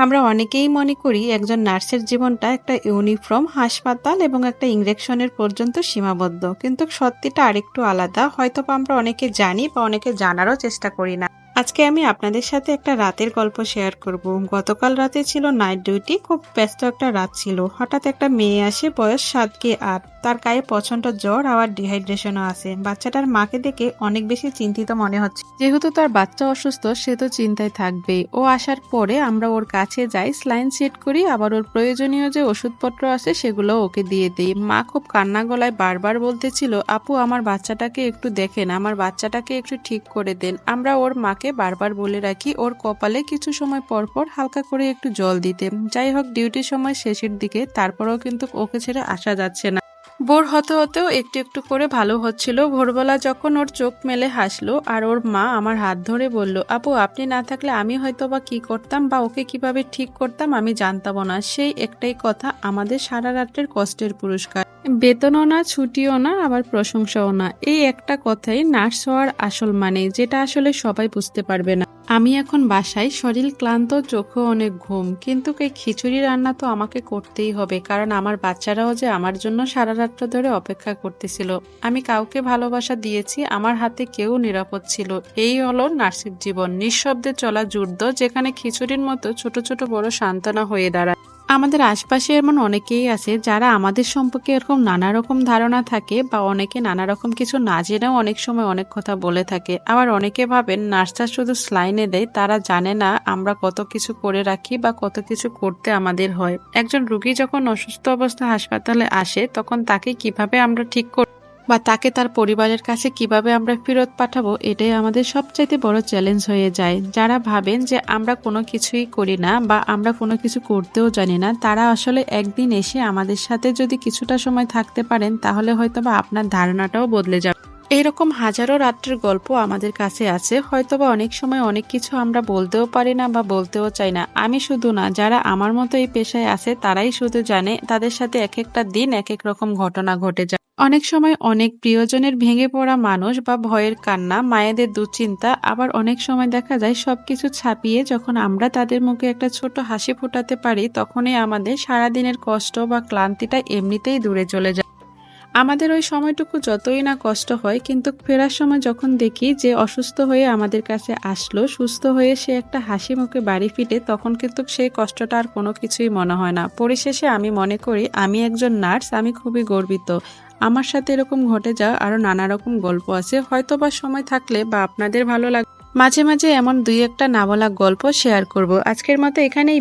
আমরা অনেকেই মনে করি একজন নার্সের জীবনটা একটা ইউনিফর্ম হাসপাতাল এবং একটা ইঞ্জেকশনের পর্যন্ত সীমাবদ্ধ। কিন্তু সত্যিটা আরেকটু আলাদা। হয়তো আমরা অনেকে জানি বা অনেকে জানারও চেষ্টা করি না। আজকে আমি আপনাদের সাথে একটা রাতের গল্প শেয়ার করব। গতকাল রাতে ছিল নাইট ডিউটি, খুব ব্যস্ত একটা রাত ছিল। হঠাৎ একটা মেয়ে আসে, বয়স সাত কি আট। তার গায়ে প্রচণ্ড জ্বর, আবার ডিহাইড্রেশনও আছে। বাচ্চাটার মাকে দেখে অনেক বেশি চিন্তিত মনে হচ্ছে। যেহেতু তার বাচ্চা অসুস্থ, সে তো চিন্তায় থাকবেই। ও আসার পরে আমরা ওর কাছে যাই, স্লাইন সেট করি, আবার ওর প্রয়োজনীয় যে ওষুধপত্র আছে, সেগুলো ওকে দিয়ে দিই। মা খুব কান্না গলায় বারবার বলতেছিল, আপু, আমার বাচ্চাটাকে একটু দেখেন, আমার বাচ্চাটাকে একটু ঠিক করে দেন। আমরা ওর মাকে বারবার বলে রাখি, ওর কপালে কিছু সময় পর পর হালকা করে একটু জল দিতে। যাই হোক, ডিউটির সময় শেষের দিকে, তারপরেও কিন্তু ওকে ছেড়ে আসা যাচ্ছে না। বোর হতে হতেও একটু একটু করে ভালো হচ্ছিল। ভোরবেলা যখন ওর চোখ মেলে হাসলো, আর ওর মা আমার হাত ধরে বলল, আপু, আপনি না থাকলে আমি হয়তো বা কি করতাম বা ওকে কীভাবে ঠিক করতাম আমি জানতাম না। সেই একটাই কথা, আমাদের সারা রাত্রের কষ্টের পুরস্কার। বেতনও না, ছুটিও না, আবার প্রশংসাও না। এই একটা কথাই নার্স হওয়ার আসল মানে যেটা আসলে সবাই বুঝতে পারবে না। আমি এখন বাসায়, শরীর ক্লান্ত চোখে অনেক ঘুম, কিন্তু এই খিচুড়ি রান্না তো আমাকে করতেই হবে, কারণ আমার বাচ্চারাও যে আমার জন্য সারা রাত্র ধরে অপেক্ষা করতেছিল। আমি কাউকে ভালোবাসা দিয়েছি, আমার হাতে কেউ নিরাপদ ছিল। এই হলো নার্সিক জীবন, নিঃশব্দে চলা যুদ্ধ, যেখানে খিচুড়ির মতো ছোট ছোট বড় সান্ত্বনা হয়ে দাঁড়ায়। আমাদের আশপাশে এমন অনেকেই আছে যারা আমাদের সম্পর্কে এরকম নানা রকম ধারণা থাকে বা অনেকে নানা রকম কিছু না জেনেও অনেক সময় অনেক কথা বলে থাকে। আবার অনেকে ভাবেন নার্সটা শুধু স্লাইনে দেয়, তারা জানে না আমরা কত কিছু করে রাখি বা কত কিছু করতে আমাদের হয়। একজন রুগী যখন অসুস্থ অবস্থা হাসপাতালে আসে, তখন তাকে কীভাবে আমরা ঠিক কর বা তাকে তার পরিবারের কাছে কীভাবে আমরা ফেরত পাঠাবো, এটাই আমাদের সবচাইতে বড় চ্যালেঞ্জ হয়ে যায়। যারা ভাবেন যে আমরা কোনো কিছুই করি না বা আমরা কোনো কিছু করতেও জানি না, তারা আসলে একদিন এসে আমাদের সাথে যদি কিছুটা সময় থাকতে পারেন, তাহলে হয়তো বা আপনার ধারণাটাও বদলে যাবে। এইরকম হাজারো রাত্রের গল্প আমাদের কাছে আছে, হয়তোবা অনেক সময় অনেক কিছু আমরা বলতেও পারি না বা বলতেও চাই না। আমি শুধু না, যারা আমার মতো এই পেশায় আছে, তারাই শুধু জানে, তাদের সাথে এক একটা দিন এক এক রকম ঘটনা ঘটে যায়। অনেক সময় অনেক প্রিয়জনের ভেঙে পড়া মানুষ বা ভয়ের কান্না, মায়েদের দুশ্চিন্তা, আবার অনেক সময় দেখা যায় সবকিছু ছাপিয়ে যখন আমরা তাদের মুখে একটা ছোট হাসি ফোটাতে পারি, তখনই আমাদের সারাদিনের কষ্ট বা ক্লান্তিটা এমনিতেই দূরে চলে যায়। আমাদের ওই সময়টুকু যতই না কষ্ট হয়, কিন্তু ফেরার সময় যখন দেখি যে অসুস্থ হয়ে আমাদের কাছে আসলো, সুস্থ হয়ে সে একটা হাসি মুখে বাড়ি ফিরে, তখন কিন্তু সেই কষ্টটা আর কোনো কিছুই মনে হয় না। পরিশেষে আমি মনে করি, আমি একজন নার্স, আমি খুবই গর্বিত। আমার সাথে এরকম ঘটে যাওয়া আরও নানা রকম গল্প আছে। হয়তো বা সময় থাকলে বা আপনাদের ভালো লাগ মাঝে মাঝে এমন দুই একটা না বলা গল্প শেয়ার করব। আজকের মতো এখানেই